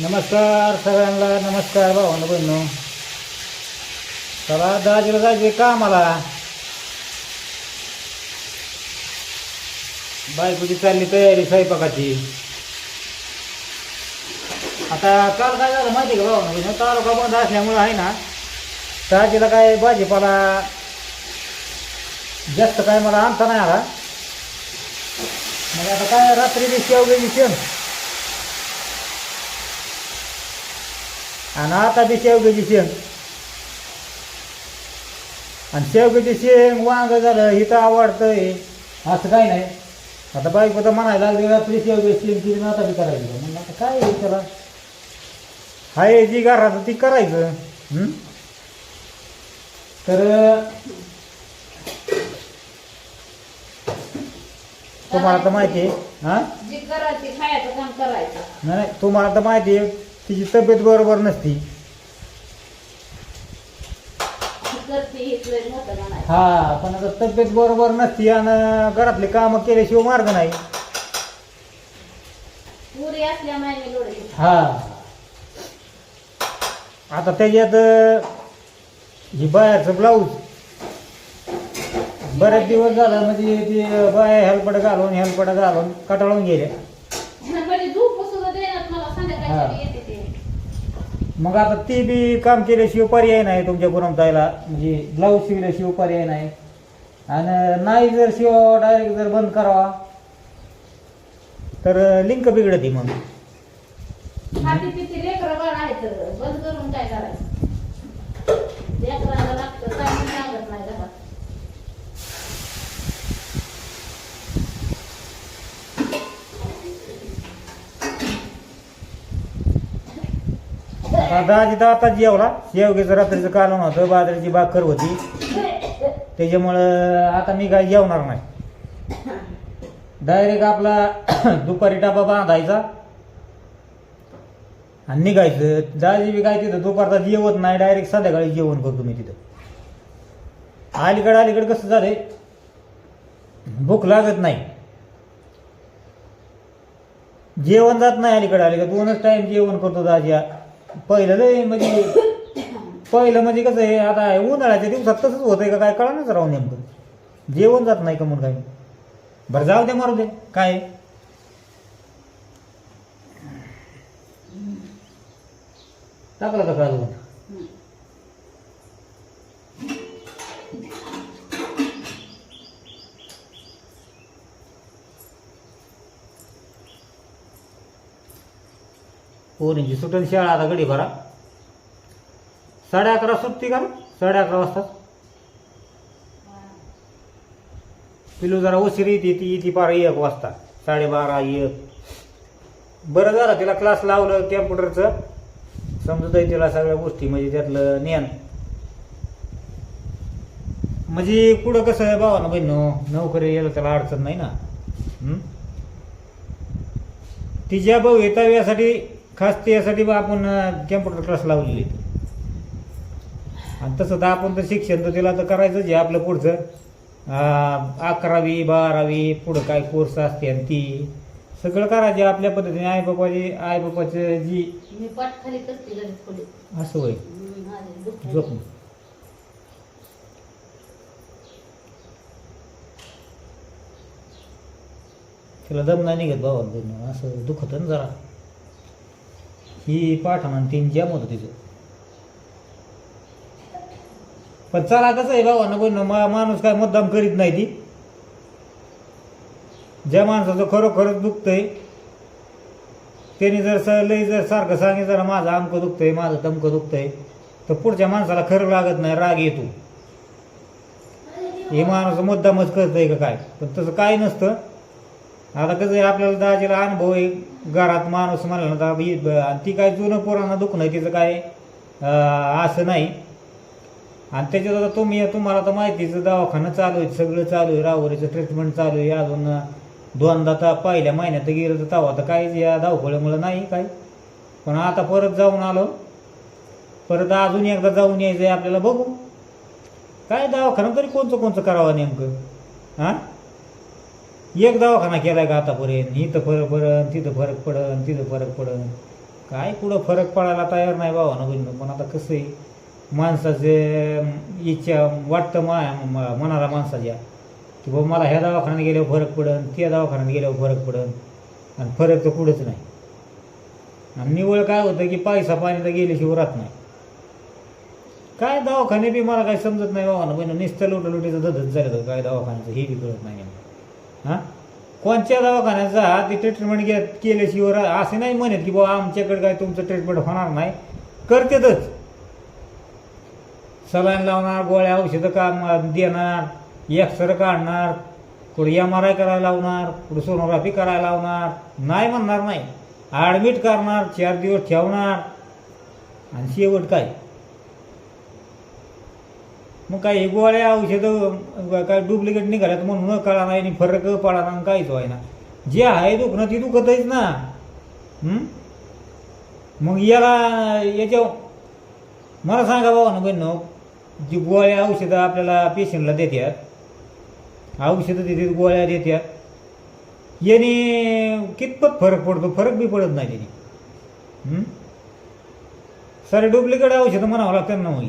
नमस्कार सगळ्यांना नमस्कार भावानं बहिणो चला दाजीला जायचे आम्हाला? बायकोची चालली तयारी स्वयंपाकाची. आता काल काय झालं माहिती का भावानं? बहिणो तालुका बंद असल्यामुळं आहे ना दाजीला काय भाजीपाला जास्त काय मला आणता नाही आला. मग आता काय रात्री बी शेवग्याची शेण. आणि आता बी शेवग्याची शेंग. आणि शेवग्याची शेंग वांग झालं हिथं आवडतंय. असं काही नाही. आता बायको तर म्हणायला लागली रात्री शेवग्याची शेंग ना आता बी करायची मग आता काय त्याला? हाय जी घरात ती करायचं. हं? तर तुम्हाला तर माहिती आहे हां? नाही, तुम्हाला तर माहिती आहे तिची तब्येत बरोबर नसती. ही पण आता तब्येत बरोबर नसती आणि घरातले कामं केल्याशिवाय मार्ग नाही. हा. आता त्याच्यात ही बायाचं ब्लाऊज बरेच दिवस झाला म्हणजे ते बाया हेल्पड घालून हेल्पड घालून कटाळून गेले म्हणजे झोप सुद्धा देण्यात मला हा. मग आता ती बी काम केल्याशिवाय पर्याय नाही तुमच्या पुरमतायला म्हणजे ब्लाऊज शिवल्याशिवाय पर्याय नाही. आणि नाही जर शिव डायरेक्ट जर बंद करावा तर लिंक बिघडती मग. हाती पिती लेकरं बाळ आहेत बंद करून काय करायचं? लेकराला लागतं काय मी सांगत नाही घरात आता दाजी तर आता जेवला शेवग्याचं रात्रीचं कालवण होतं बाजरीची भाकर होती. त्याच्यामुळं आता मी काय जेवणार नाही. डायरेक्ट आपला दुपारी डबा बांधायचा. आणि निघायचं. दाजी बी काय तिथं दुपारचा जेवत नाही डायरेक्ट संध्याकाळी जेवण करतो मी तिथं. अलीकडं अलीकडं कसं झालंय? भूक लागत नाही. जेवण जात नाही अलीकडे अलीकडे. दोनच टाइम जेवण करतो दाजी. पहिलं लय म्हणजे पहिलं म्हणजे कसं आहे आता उन्हाळ्याच्या दिवसात तसंच होतंय का काय कळणच राहून नेमकं. जेवण जात नाही का म्हणून काही? बरं जाऊ दे मारू दे. काय? आहे? टाकलं का काढून पोरींची सुटेल शाळा आता गडी भरा. साडे अकरा सुटती का? साडे अकरा वाजता. पिलू जरा उशीर येते ती येते पार एक वाजता. साडेबारा एक. बरं झालं तिला क्लास लावलं कॅम्प्युटरचं समजत आहे तिला सगळ्या गोष्टी म्हणजे त्यातलं ज्ञान. म्हणजे पुढं कसं आहे भावानं बहिण नोकरी यायला त्याला अडचण नाही ना? हं? येता यासाठी खास त्यासाठी बा आपण कॅम्प्युटर क्लास लावलेली आणि तसं तर आपण तर शिक्षण तर तिला तर करायचंच आहे आपलं पुढचं. अकरावी बारावी पुढं काय कोर्स असते आणि ती. सगळं करायचे आपल्या पद्धतीने. आई बापाची आई बापाचं जी असं होय. झोप. तिला दम नाही निघत भावाला. असं दुखत ना जरा. ही पाठण तीन जॅम होतं तिचं. पण चला कसं आहे भावानं बहिण माणूस काय मुद्दाम करीत नाही ती. ज्या माणसाचं खरोखरच दुखतंय त्याने जर स लई जर सारखं सांगितलं जरा माझं अमकं दुखतंय माझं तमकं दुखतंय तर पुढच्या माणसाला खरं लागत नाही राग येतो. हे माणूस मुद्दामच करतंय का काय? पण तसं काय नसतं. आता कसं आहे आपल्याला दाजीला अनुभव आहे घरात माणूस म्हणला ना तर आणि ती काय जुनं पोरांना दुखणं तिचं काय असं नाही. आणि त्याच्यात आता तुम्ही तुम्हाला तर माहितीचं दवाखाना चालू आहे सगळं चालू आहे रावरीचं ट्रीटमेंट चालू आहे अजून दोनदा तर पहिल्या महिन्यात गेलं तर तवा तर काहीच या धावपळ्यामुळं नाही काय. पण आता परत जाऊन आलो परत अजून एकदा जाऊन यायचं आहे आपल्याला बघू. काय दवाखाना तरी कोणचं कोणचं करावं नेमकं? हां एक दवाखाना केला का आतापर्यंत इथं फरक पडन तिथं फरक पडन तिथं फरक पडन. काय कुठं फरक पडायला तयार नाही भावानं बहिणं पण आता कसं आहे माणसाचे इच्छा वाटतं मा म- मनाला माणसाच्या की बाबा मला ह्या दवाखान्यात गेल्यावर फरक पडन त्या दवाखान्यात गेल्यावर फरक पडन आणि फरक तर कुठंच नाही. आणि निवळ काय होतं की पैसा पाणी तर गेल्याशिवाय राहत नाही. काय दवाखाने बी मला काही समजत नाही बाबा बहिण नुसतं लोटलोटीचं दधच झालं होतं काय दवाखान्याचं हे बी कळत नाही नेमकं हां? कोणत्या दवाखान्याचा ते ट्रीटमेंट घे केल्याशिवाय असे नाही म्हणत की बाबा आमच्याकडे काय तुमचं ट्रीटमेंट होणार नाही. करतेतच. सलाईन लावणार गोळ्या औषधं काम देणार एक्सरे काढणार कुठं एम आर आय करायला लावणार कुठं सोनोग्राफी करायला लावणार नाही म्हणणार नाही. ॲडमिट करणार चार दिवस ठेवणार. आणि शेवट काय? मग काय गोळ्या औषधं काय डुप्लिकेट निघाल्यात म्हणून न कळा नाही फरक पडा ना काहीच व्हाय ना जे आहे दुखणं ती दुखतच ना. मग याला याच्या मला सांगा बाबा ना बहिण जी गोळ्या औषधं आपल्याला पेशंटला देतात औषधं देतात गोळ्या देतात याने कितपत फरक पडतो? फरक बी पडत नाही त्याने. सारे डुप्लिकेट औषधं म्हणावं लागतात ना मग.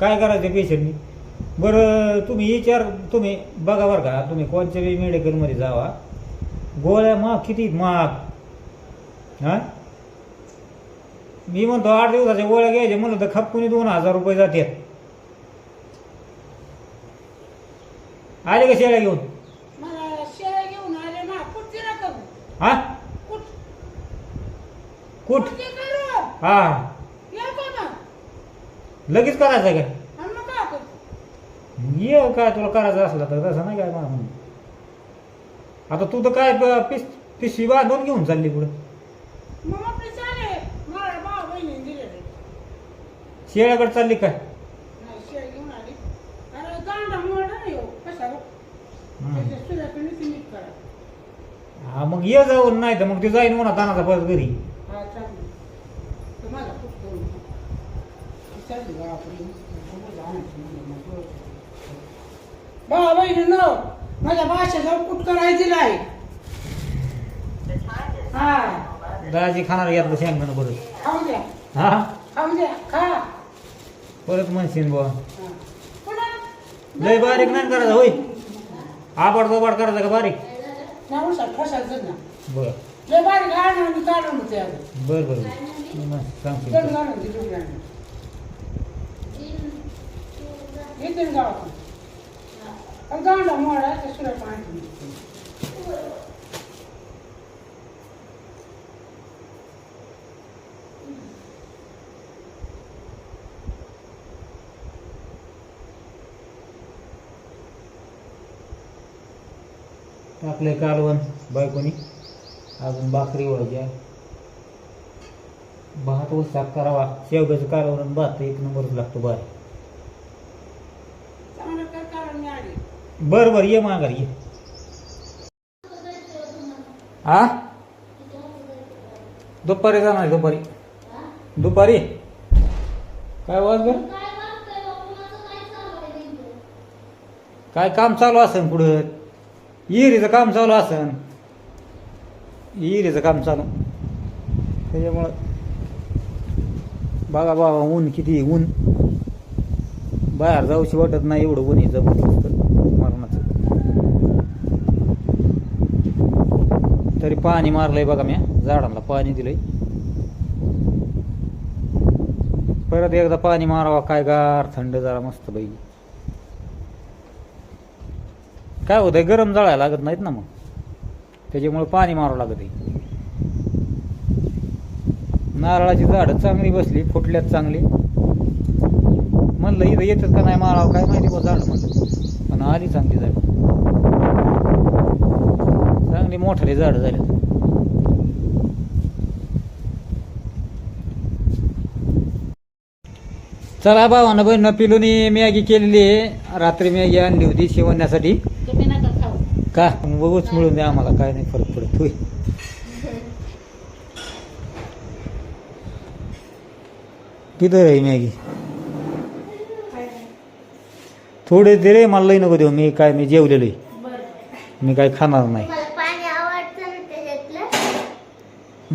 काय करायचं पेशंटनी बरं तुम्ही विचार तुम्ही बघा बरं का तुम्ही कोणत्याही मेडिकलमध्ये जावा. गोळ्या महाग किती महाग हां? मी म्हणतो आठ दिवसाच्या गोळ्या घ्यायच्या म्हणलं तर खपकुनी दोन हजार रुपये जातात आले का शेळ्या घेऊन? हा? कुठ? हा. लगेच करायचं काय आणि मग काय ये काय तुला करायचं असलं तर तसं नाही काय मला म्हणून. आता तू तर काय प- पिस पिशवी बांधून घेऊन चालली पुढं. मग आपले चाले मला भाऊ बहिणी दिलेले शेळ्याकडे चालली काय? नाही शेळ्या घेऊन आली. अरे दांडा मोडा नाही हो. हम्म. त्याच्या करा. हा मग ये जाऊन नाही तर मग ते जाईन म्हणा तानाचा परत घरी हा चालेल तर माझा कुठं भाऊ बहिणी न माझ्या भाषेचा कुठ करायची नाही हा. दाजी खाणार यातलं शेंगदाणं परत. खाऊ द्या. हा? खाऊ द्या. खा. परत म्हणशील बुवा. पुन्हा. लय बारीक नाही करायचं होय. आबाड दोबाड करायचं का बारीक? उसात फसायचं ना. बर. लय बारीक आणून आणि काढून होते बर बर. सांगतो दिली येते ना गावातून. आणि गांडा मोडा त्या सुऱ्या पाणी टाकलंय कालवण बायकोनी. अजून भाकरी व्हायच्या भात व साफ करावा. शेवग्याचं कालवण भात एक नंबरच लागतो बाय चांगलं कारण आली बर बर ये माघार ये. हा? दुपारी जाणार दुपारी. दुपारी? काय वाज बर? काय काम चालू असन पुढं? इहिरीचं काम चालू असन. इहिरीचं काम चालू. त्याच्यामुळं बघा बाबा ऊन किती ऊन. बाहेर जाऊशी वाटत नाही एवढं उन्ही आहे जबरदस्त मरणाचं. तरी पाणी मारलंय बघा मी झाडांना पाणी दिलंय. परत एकदा पाणी मारावा काय गार थंड जरा मस्त बाई. काय होतंय गरम जळायला लागत नाहीत ना मग. त्याच्यामुळे पाणी मारावं लागत आहे नारळाची झाडं चांगली बसली फुटल्यात चांगली. म्हणलं इथं येतात का नाही मारावं काय माहिती बा झाड म्हणलं. पण आली चांगली झाड चांगली मोठाली झाड झाली. चला भावानं बहिणं पिलूनी मॅगी केलेली आहे. रात्री मॅगी आणली होती शिवण्यासाठी. का? बघूच मिळून द्या आम्हाला काय नाही फरक पडत. होय. किती आहे मॅगी. थोडे दे रे मला लई नको देऊ. मी काय मी जेवलेलो आहे मी काय खाणार नाही. मला पाणी आवडतं ना त्याच्यातलं.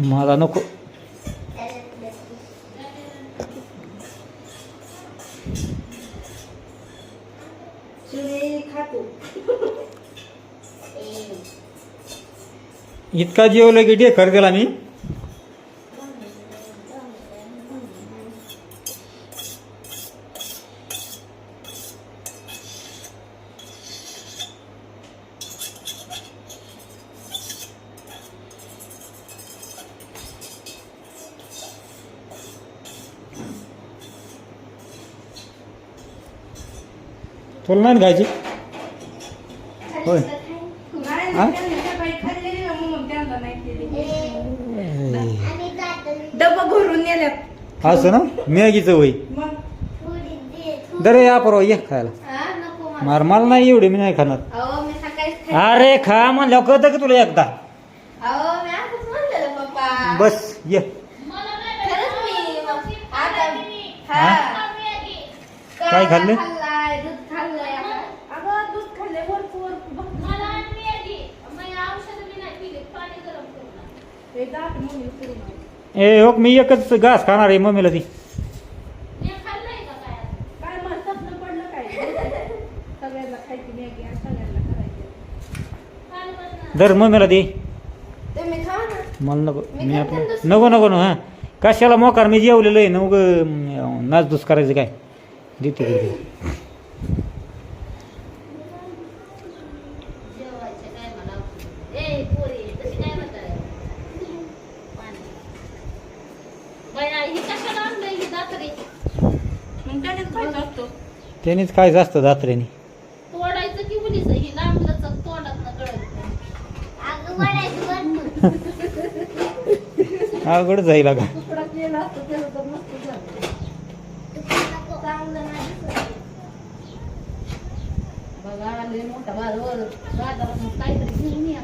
मला नको. इतका जेवलं की ढेकर दिला मी. तुला नाही खायची होय हा? भरून नेल्यात असं ना मॅगीचं वय मग दरे या परवा ये खायला हा नको मला. मार मला नाही एवढे मी नाही खाणार अहो मी सकाळीच खाल्ली. अरे खा म्हणल्यावर कळतं का तुला एकदा अहो मी असंच म्हणलेलं पप्पा बस ये खरंच मी मग आता? हा काय खाल्लं? ए हो मी एकच घास खाणार आहे मम्मीला ती. दर मम्मीला दे ना. मला नको मी आपलं ना. नको नको ना हा. कशाला मोकार मी जेवलेलं आहे नग नाचधूस करायचं काय? देते घरी. जेवायचे काय मला ए पोरी तशी काय म्हणताय बाया ही कशाला आणलंय ही दातरी मग त्यानेच खायचं असतो. त्यानेच जास्त दात्रेने तोडायचं की मुलीचं ही लांबलंच तोंडात न कळत अवघड जाईल का तुकडा केला असतं त्याचं तर मस्त झालं. चांगलं नाही दिसत. बघा लय मोठा बाजार बाजारात काहीतरी घेऊन या.